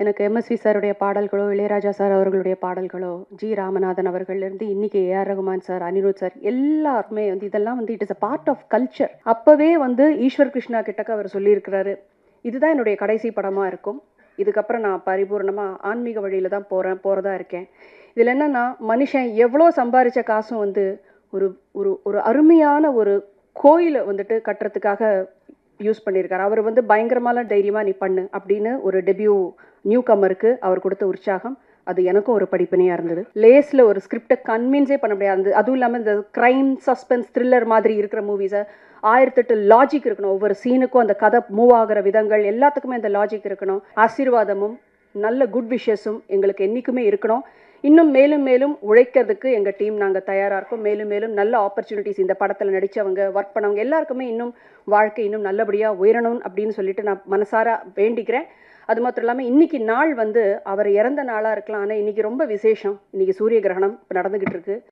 எனக்கு எம்எஸ்வி சாருடைய பாடல்களோ, இளையராஜா சார் அவர்களுடைய பாடல்களோ, ஜி. ராமநாதன் அவர்கள்லேருந்து இன்னைக்கு A R. Rahman sir, Anirudh sir எல்லாருமே வந்து இதெல்லாம் வந்து it is a part of culture. அப்போவே வந்து ஈஸ்வர் கிருஷ்ணா கிட்டக்க அவர் சொல்லியிருக்கிறாரு. இதுதான் என்னுடைய கடைசி படமாக இருக்கும். இதுக்கப்புறம் நான் பரிபூர்ணமாக ஆன்மீக வழியில் தான் போகிறேன் போகிறதா இருக்கேன். இதில் என்னென்னா மனுஷன் எவ்வளோ சம்பாரிச்ச காசும் வந்து ஒரு ஒரு ஒரு அருமையான ஒரு கோயிலை வந்துட்டு கட்டுறதுக்காக யூஸ் பண்ணியிருக்காரு. அவர் வந்து பயங்கரமான தைரியமாக நீ பண்ணு அப்படின்னு ஒரு டெபியூ நியூ கம்மருக்கு அவர் கொடுத்த உற்சாகம். அது எனக்கும் ஒரு படிப்பினையாக இருந்தது. லேஸில் ஒரு ஸ்கிரிப்டை கன்வின்ஸே பண்ண முடியாது. அதுவும் இல்லாமல் இந்த க்ரைம் சஸ்பென்ஸ், த்ரில்லர் மாதிரி இருக்கிற மூவிஸை ஆயிரத்தெட்டு லாஜிக் இருக்கணும். ஒவ்வொரு சீனுக்கும் அந்த கதை மூவ் ஆகிற விதங்கள் எல்லாத்துக்குமே அந்த லாஜிக் இருக்கணும். ஆசீர்வாதமும், நல்ல குட் விஷஸும் எங்களுக்கு என்னைக்குமே இருக்கணும். இன்னும் மேலும் மேலும் உழைக்கிறதுக்கு எங்கள் டீம் நாங்கள் தயாராக இருக்கோம். மேலும் மேலும் நல்ல ஆப்பர்ச்சுனிட்டிஸ் இந்த படத்தில் நடித்தவங்க ஒர்க் பண்ணவங்க எல்லாருக்குமே இன்னும் வாழ்க்கை இன்னும் நல்லபடியாக உயரணும் அப்படின்னு சொல்லிட்டு நான் மனசார வேண்டிக்கிறேன். அது மாத்திரம் இல்லாமல் இன்னைக்கு நாள் வந்து அவர் இறந்த நாளாக இருக்கலாம். ஆனால் இன்னைக்கு ரொம்ப விசேஷம். இன்னைக்கு சூரிய கிரகணம் நடந்துக்கிட்டு இருக்குது